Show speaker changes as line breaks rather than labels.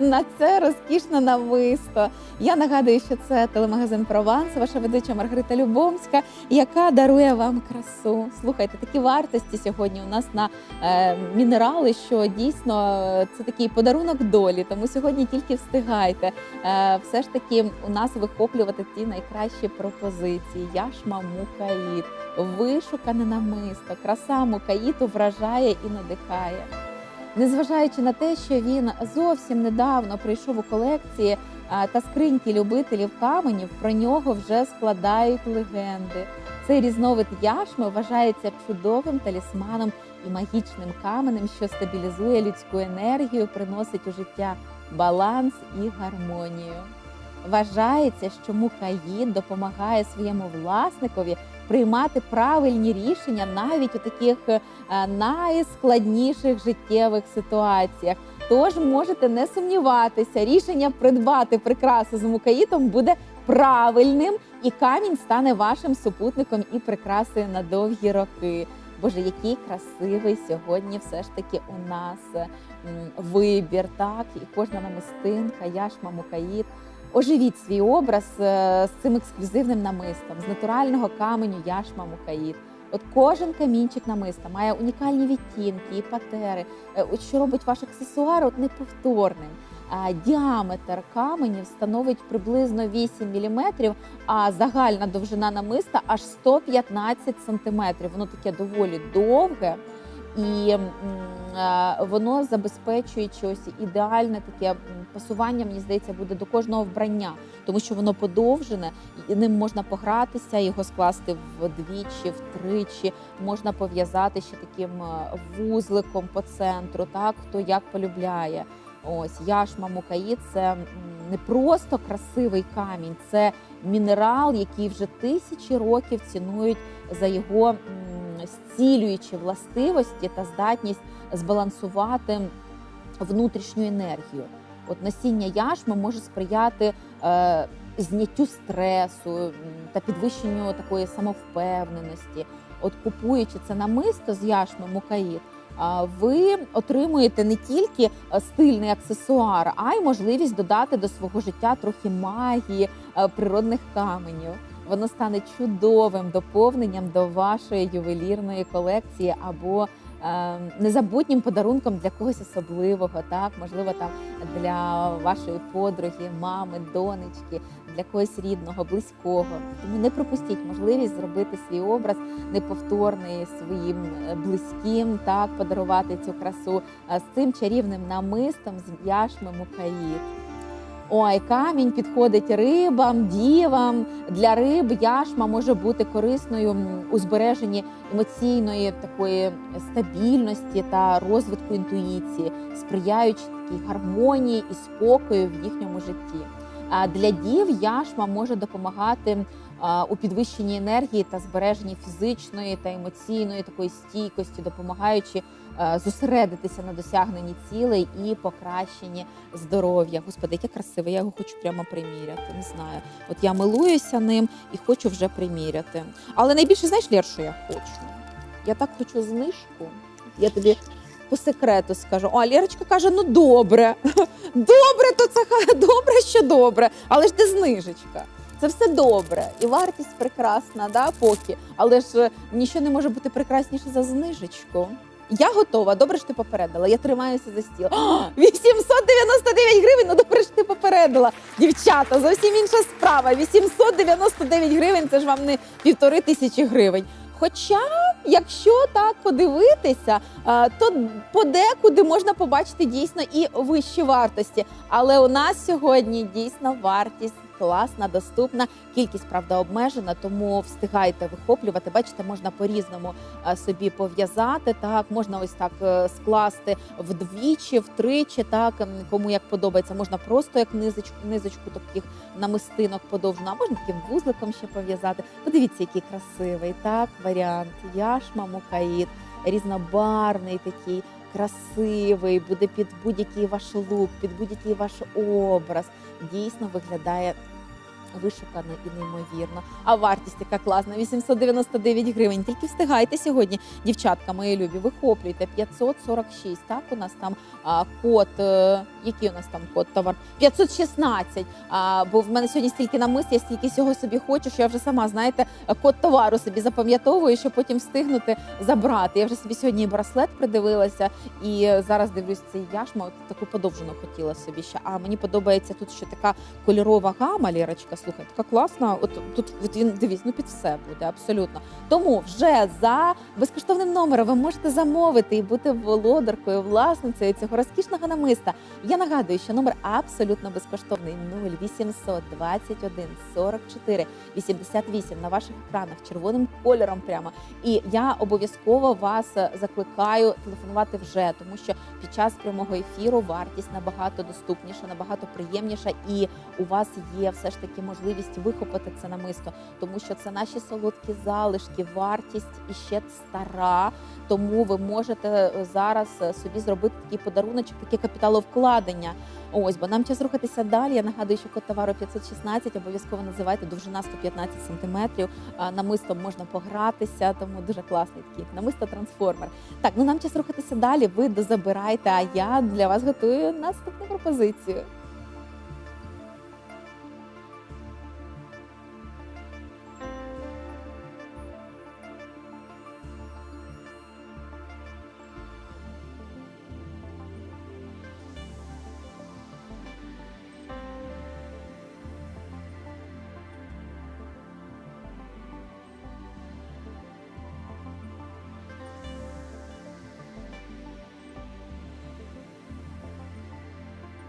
на це розкішне намисто. Я нагадую, що це телемагазин Прованс, ваша ведуча Маргарита Любомська, яка дарує вам красу. Слухайте, такі вартості сьогодні у нас на е, мінерали, що дійсно е, це такий подарунок долі. Тому сьогодні тільки встигайте. Е, все ж таки у нас вихоплювати ті найкращі пропозиції. Яшма Мукаїд, вишукане намисто, краса Мукаїту вражає і надихає. Незважаючи на те, що він зовсім недавно прийшов у колекції та скриньки любителів каменів, про нього вже складають легенди. Цей різновид яшми вважається чудовим талісманом і магічним каменем, що стабілізує людську енергію, приносить у життя баланс і гармонію. Вважається, що мукаїд допомагає своєму власникові приймати правильні рішення навіть у таких е, найскладніших життєвих ситуаціях. Тож можете не сумніватися, рішення придбати прикрасу з мукаїтом буде правильним, і камінь стане вашим супутником і прикрасою на довгі роки. Боже, який красивий сьогодні все ж таки у нас вибір, так, і кожна намистинка, яшма, мукаїт. Оживіть свій образ е, з цим ексклюзивним намистом, з натурального каменю яшма мукаїт. От кожен камінчик намиста має унікальні відтінки і патери, е, от що робить ваш аксесуар от неповторним. Діаметр каменів становить приблизно 8 мм, а загальна довжина намиста аж 115 см. Воно таке доволі довге. І е, воно забезпечуючи ось ідеальне таке пасування, мені здається, буде до кожного вбрання, тому що воно подовжене, і ним можна погратися, його скласти вдвічі, втричі, можна пов'язати ще таким е, вузликом по центру, так хто як полюбляє. Ось яшма мукаїд це не просто красивий камінь, це мінерал, який вже тисячі років цінують за його зцілюючі властивості та здатність збалансувати внутрішню енергію. От насіння яшми може сприяти е, зняттю стресу та підвищенню такої самовпевненості. От купуючи це намисто з яшми мукаїд, ви отримуєте не тільки е, стильний аксесуар, а й можливість додати до свого життя трохи магії е, природних каменів. Воно стане чудовим доповненням до вашої ювелірної колекції або е, незабутнім подарунком для когось особливого, так можливо, там для вашої подруги, мами, донечки, для когось рідного, близького. Тому не пропустіть можливість зробити свій образ неповторний своїм е, близьким, так подарувати цю красу е, з цим чарівним намистом з яшми мукаїд. Ой, камінь підходить рибам, дівам. Для риб яшма може бути корисною у збереженні емоційної такої стабільності та розвитку інтуїції, сприяючи такій гармонії і спокою в їхньому житті. А для дів яшма може допомагати у підвищенні енергії та збереженні фізичної та емоційної такої стійкості, допомагаючи е, зосередитися на досягненні цілей і покращенні здоров'я. Господи, яке красиве, я його хочу прямо приміряти. Не знаю. От я милуюся ним і хочу вже приміряти. Але найбільше знаєш, Лєр, що я хочу? Я так хочу знижку. Я тобі по секрету скажу. А Лєрочка каже: ну добре. Добре, то це добре, що добре. Але ж де знижечка? Це все добре, і вартість прекрасна, да, поки. Але ж е, нічого не може бути прекрасніше за знижечку. Я готова, добре ж ти попередила. Я тримаюся за стіл. О, 899 гривень. Ну добре ж ти попередила. Дівчата, зовсім інша справа. 899 гривень це ж вам не півтори тисячі гривень. Хоча, якщо так подивитися, е, то подекуди можна побачити дійсно і вищі вартості. Але у нас сьогодні дійсно вартість класна, доступна. Кількість правда обмежена, тому встигайте вихоплювати. Бачите, можна по-різному е, собі пов'язати. Так, можна ось так е, скласти вдвічі, втричі. Так кому як подобається, можна просто як низочку, низочку таких намистинок подовжено, а можна таким вузликом ще пов'язати. Подивіться, який красивий так варіант. Яшма мукаїд, різнобарний такий. Красивий, буде під будь-який ваш лук, під будь-який ваш образ. Дійсно виглядає вишукано і неймовірно. А вартість яка класна 899 гривень. Тільки встигайте сьогодні, дівчатка, мої любі, вихоплюйте 546. Так, у нас там а, код. е, який у нас там код товар? 516. А, бо в мене сьогодні стільки намис, я стільки всього собі хочу, що я вже сама знаєте, код товару собі запам'ятовую, щоб потім встигнути забрати. Я вже собі сьогодні браслет придивилася, і зараз дивлюсь цей яшма. От таку подовжену хотіла собі ще. А мені подобається тут ще така кольорова гама, Лірочка. Слухай, така класна. От тут от він дивись, ну під все буде абсолютно. Тому вже за безкоштовним номером ви можете замовити і бути володаркою, власницею цього розкішного намиста. Я нагадую, що номер абсолютно безкоштовний 0800 21 44 88 на ваших екранах червоним кольором прямо. І я обов'язково вас закликаю телефонувати вже, тому що під час прямого ефіру вартість набагато доступніша, набагато приємніша, і у вас є все ж таки можливість вихопити це намисто, тому що це наші солодкі залишки, вартість іще стара. Тому ви можете е, зараз е, собі зробити такий подаруночок, таке капіталовкладення. Ось, бо нам час рухатися далі. Я нагадую, що код товару 516, обов'язково називайте довжина 115 сантиметрів. Намистом можна погратися, тому дуже класний такий намисто трансформер. Так, ну нам час рухатися далі. Ви дозабирайте, а я для вас готую наступну пропозицію.